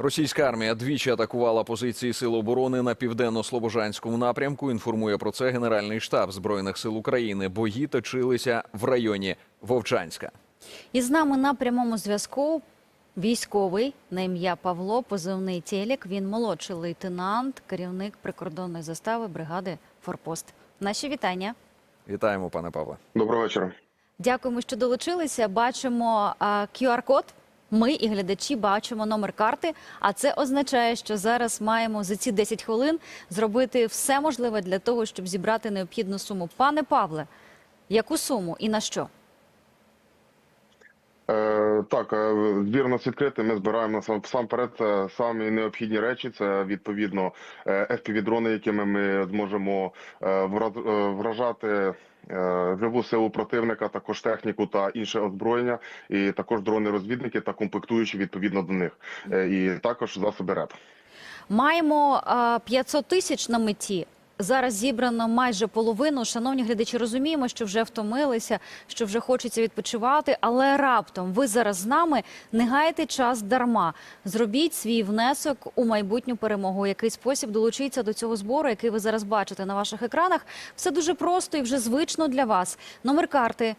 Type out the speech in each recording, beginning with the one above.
Російська армія двічі атакувала позиції сил оборони на південно-слобожанському напрямку. Інформує про це Генеральний штаб збройних сил України. Бої точилися в районі Вовчанська. І з нами на прямому зв'язку військовий на ім'я Павло, позивний Телік. Він молодший лейтенант, керівник прикордонної застави бригади Форпост. Наші вітання. Вітаємо, пане Павле. Доброго вечора. Дякуємо, що долучилися. Бачимо а, QR-код. Ми і глядачі бачимо номер карти. А це означає, що зараз маємо за ці 10 хвилин зробити все можливе для того, щоб зібрати необхідну суму. Пане Павле, яку суму і на що? Е, так, е, збір у нас відкритий. Ми збираємо насамперед це самі необхідні речі. Це відповідно е, FPV-дрони, якими ми зможемо е, вражати. Е, Живу силу противника, також техніку та інше озброєння, і також дрони-розвідники та комплектуючі відповідно до них, Е, і також засоби РЕП. Маємо 500 тисяч на меті. Зараз зібрано майже половину. Шановні глядачі, розуміємо, що вже втомилися, що вже хочеться відпочивати, але раптом ви зараз з нами не гайте час дарма. Зробіть свій внесок у майбутню перемогу. Який спосіб долучиться до цього збору, який ви зараз бачите на ваших екранах. Все дуже просто і вже звично для вас. Номер карти.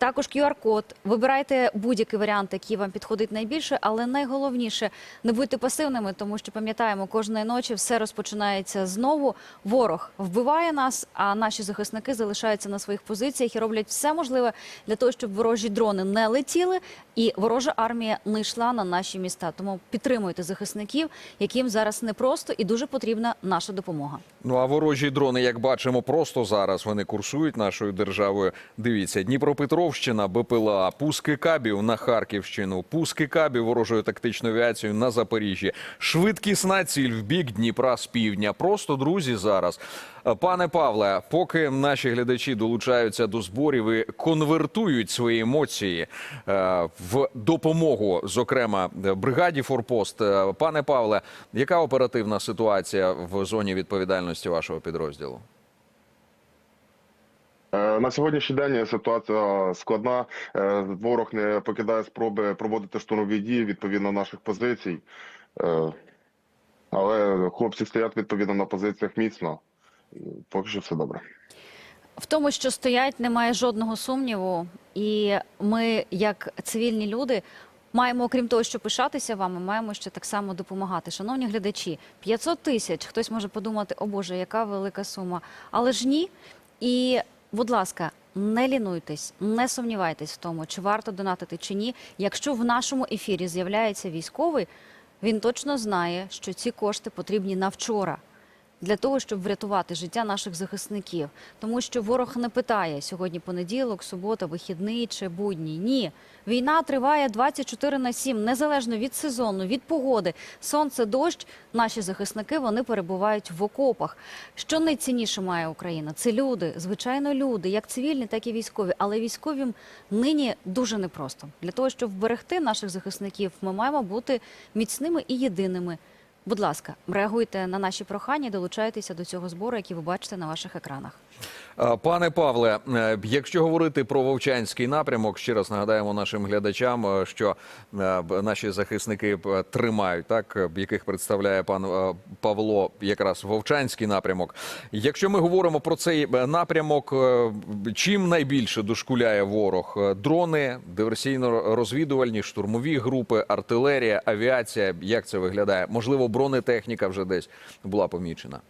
Також QR-код. Вибирайте будь-який варіант, який вам підходить найбільше, але найголовніше не будьте пасивними, тому що пам'ятаємо, кожної ночі все розпочинається знову. Ворог вбиває нас, а наші захисники залишаються на своїх позиціях і роблять все можливе для того, щоб ворожі дрони не летіли і ворожа армія не йшла на наші міста. Тому підтримуйте захисників, яким зараз непросто і дуже потрібна наша допомога. Ну а ворожі дрони, як бачимо, просто зараз вони курсують нашою державою. Дивіться, Дніпропетровщина, БПЛА, пуски кабів на Харківщину, пуски кабів ворожою тактичною авіацією на Запоріжжі, швидкісна ціль в бік Дніпра з півдня. Просто друзі зараз. Е, Пане Павле, поки наші глядачі долучаються до зборів і конвертують свої емоції е, в допомогу, зокрема бригаді Форпост. Е, Пане Павле, яка оперативна ситуація в зоні відповідальності вашого підрозділу? Е, На сьогоднішній день ситуація складна. Е, Ворог не покидає спроби проводити штурмові дії відповідно наших позицій. Е, Але хлопці стоять відповідно на позиціях міцно. Поки що все добре. В тому, що стоять, немає жодного сумніву, і ми, як цивільні люди, маємо, окрім того, що пишатися вами, маємо ще так само допомагати. Шановні глядачі, 500 тисяч. Хтось може подумати, о Боже, яка велика сума. Але ж ні. І, будь ласка, не лінуйтесь, не сумнівайтесь в тому, чи варто донатити чи ні. Якщо в нашому ефірі з'являється військовий, він точно знає, що ці кошти потрібні на вчора для того, щоб врятувати життя наших захисників. Тому що ворог не питає сьогодні понеділок, субота, вихідний чи будній. Ні, війна триває 24 на 7, незалежно від сезону, від погоди. Сонце, дощ. Наші захисники вони перебувають в окопах. Що найцінніше має Україна? Це люди, звичайно, люди, як цивільні, так і військові. Але військовим нині дуже непросто. Для того, щоб вберегти наших захисників, ми маємо бути міцними і єдиними. Будь ласка, реагуйте на наші прохання, долучайтеся до цього збору, який ви бачите на ваших екранах. Е, Пане Павле, е, якщо говорити про Вовчанський напрямок, ще раз нагадаємо нашим глядачам, е, що наші захисники тримають, так яких представляє пан Павло, якраз Вовчанський напрямок. Якщо ми говоримо про цей напрямок, чим найбільше дошкуляє ворог? Дрони, диверсійно-розвідувальні, штурмові групи, артилерія, авіація. Як це виглядає? Можливо, бронетехніка вже десь була помічена.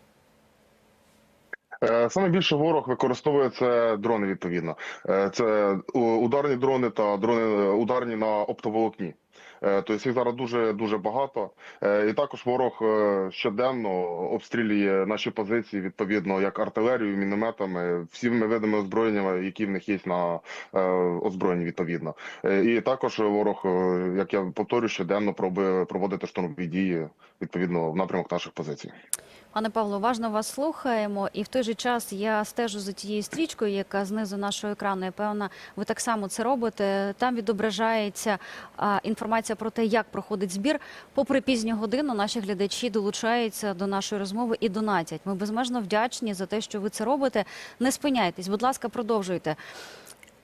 Е, Саме більше ворог використовує це дрони відповідно. Е, Це ударні дрони та дрони е, ударні на оптоволокні. Е, Тобто їх зараз дуже дуже багато. Е, І також ворог е, щоденно обстрілює наші позиції відповідно як артилерією, мінометами, всіми видами озброєння, які в них є на е, озброєнні відповідно. Е, І також ворог, е, як я повторюю, щоденно пробує проводити штурмові дії відповідно в напрямок наших позицій. Пане Павло, уважно вас слухаємо, і в той же час я стежу за тією стрічкою, яка знизу нашого екрану. Я певна, ви так само це робите. Там відображається а, інформація про те, як проходить збір. Попри пізню годину, наші глядачі долучаються до нашої розмови і донатять. Ми безмежно вдячні за те, що ви це робите. Не спиняйтесь, будь ласка, продовжуйте.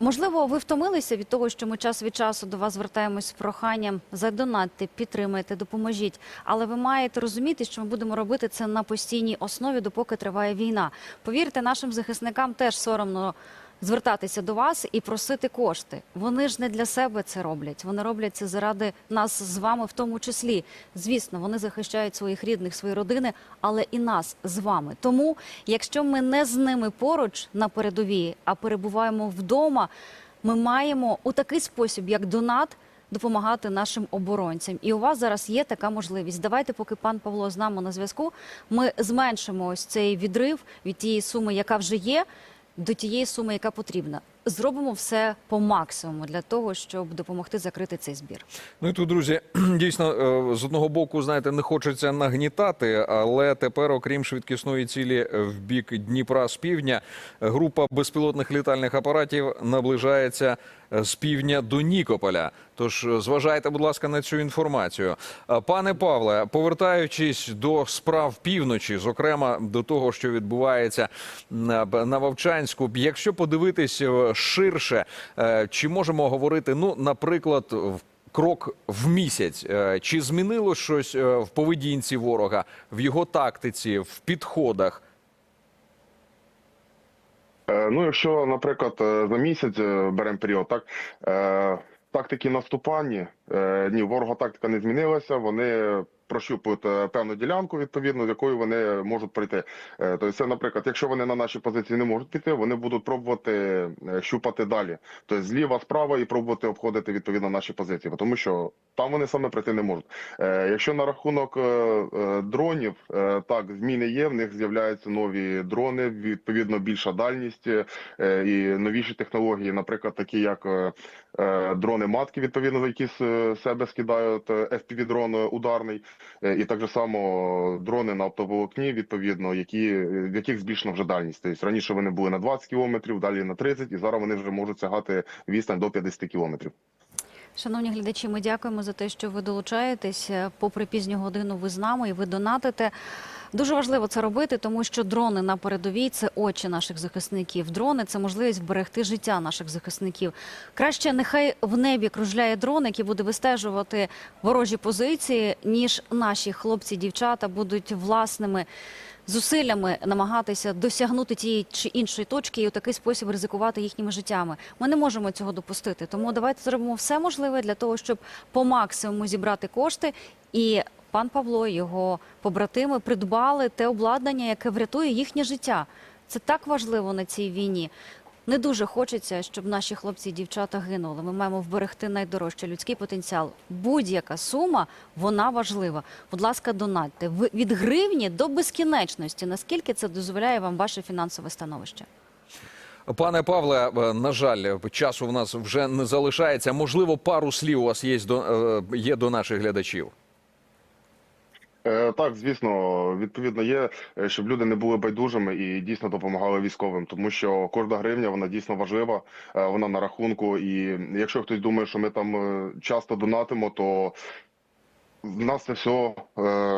Можливо, ви втомилися від того, що ми час від часу до вас звертаємось з проханням задонатьте, підтримайте, допоможіть. Але ви маєте розуміти, що ми будемо робити це на постійній основі, допоки триває війна. Повірте, нашим захисникам теж соромно звертатися до вас і просити кошти. Вони ж не для себе це роблять. Вони роблять це заради нас з вами, в тому числі. Звісно, вони захищають своїх рідних, свої родини, але і нас з вами. Тому, якщо ми не з ними поруч на передовій, а перебуваємо вдома, ми маємо у такий спосіб, як донат. Допомагати нашим оборонцям, і у вас зараз є така можливість. Давайте, поки пан Павло з нами на зв'язку, ми зменшимо ось цей відрив від тієї суми, яка вже є, до тієї суми, яка потрібна. Зробимо все по максимуму для того, щоб допомогти закрити цей збір. Ну і тут, друзі, дійсно е, з одного боку, знаєте, не хочеться нагнітати, але тепер, окрім швидкісної цілі в бік Дніпра з півдня, група безпілотних літальних апаратів наближається е, з півдня до Нікополя. Тож е, зважайте, будь ласка, на цю інформацію. Пане Павле, повертаючись до справ півночі, зокрема до того, що відбувається на, Вовчанську, якщо подивитись ширше, е, чи можемо говорити, ну, наприклад, в крок в місяць. Е, Чи змінило щось е, в поведінці ворога, в його тактиці, в підходах? Ну, якщо, наприклад, за місяць беремо період, так тактики наступання, ні, ворога тактика не змінилася. Вони прощупують е, певну ділянку, відповідно, з якою вони можуть пройти. Е, Тобто, це, наприклад, якщо вони на наші позиції не можуть піти, вони будуть пробувати е, щупати далі. Тобто зліва, справа і пробувати обходити відповідно наші позиції, тому що там вони саме пройти не можуть. Якщо на рахунок дронів, так зміни є. В них з'являються нові дрони, відповідно більша дальність і новіші технології, наприклад, такі як дрони матки, відповідно, які з себе скидають fpv дрон ударний, і так же само дрони на оптоволокні, відповідно, які в яких збільшена вже дальність. Тобто раніше вони були на 20 кілометрів, далі на 30, і зараз вони вже можуть сягати відстань до 50 кілометрів. Шановні глядачі, ми дякуємо за те, що ви долучаєтесь. Е, Попри пізню годину, ви з нами і ви донатите. Дуже важливо це робити, тому що дрони на передовій це очі наших захисників. Дрони це можливість вберегти життя наших захисників. Краще нехай в небі кружляє дрон, який буде вистежувати ворожі позиції, ніж наші хлопці, дівчата будуть власними зусиллями намагатися досягнути тієї чи іншої точки і у такий спосіб ризикувати їхніми життями. Ми не можемо цього допустити. Тому давайте зробимо все можливе для того, щоб по максимуму зібрати кошти і. Пан Павло і його побратими придбали те обладнання, яке врятує їхнє життя. Це так важливо на цій війні. Не дуже хочеться, щоб наші хлопці і дівчата гинули. Ми маємо вберегти найдорожче людський потенціал. Будь-яка сума вона важлива. Будь ласка, донатьте від гривні до безкінечності. Наскільки це дозволяє вам ваше фінансове становище? Пане Павле, е, на жаль, часу в нас вже не залишається. Можливо, пару слів у вас є до, е, є до наших глядачів. Е, Так, звісно, відповідно є, е, щоб люди не були байдужими і дійсно допомагали військовим, тому що кожна гривня вона дійсно важлива, е, вона на рахунку. І якщо хтось думає, що ми там часто донатимо, то нас це все е,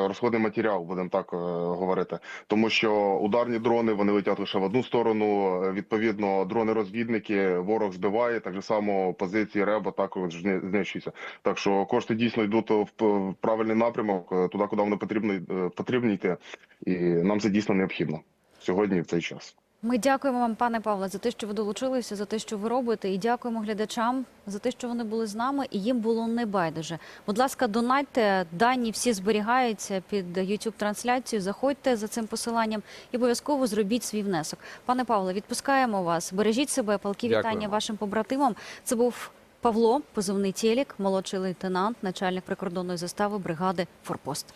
розходний матеріал, будемо так е, говорити. Тому що ударні дрони вони летять лише в одну сторону. е, Відповідно, дрони-розвідники ворог збиває, так же само позиції РЕБа також знищуються. Так що кошти дійсно йдуть в правильний напрямок, туди, куди вони потрібно потрібні йти, і нам це дійсно необхідно сьогодні в цей час. Ми дякуємо вам, пане Павле, за те, що ви долучилися, за те, що ви робите, і дякуємо глядачам за те, що вони були з нами, і їм було не байдуже. Будь ласка, донатьте, дані всі зберігаються під youtube трансляцію. Заходьте за цим посиланням і обов'язково зробіть свій внесок. Пане Павле, відпускаємо вас. Бережіть себе, палки Дякуємо. вітання вашим побратимам. Це був Павло, позивний Телік, молодший лейтенант, начальник прикордонної застави бригади Форпост.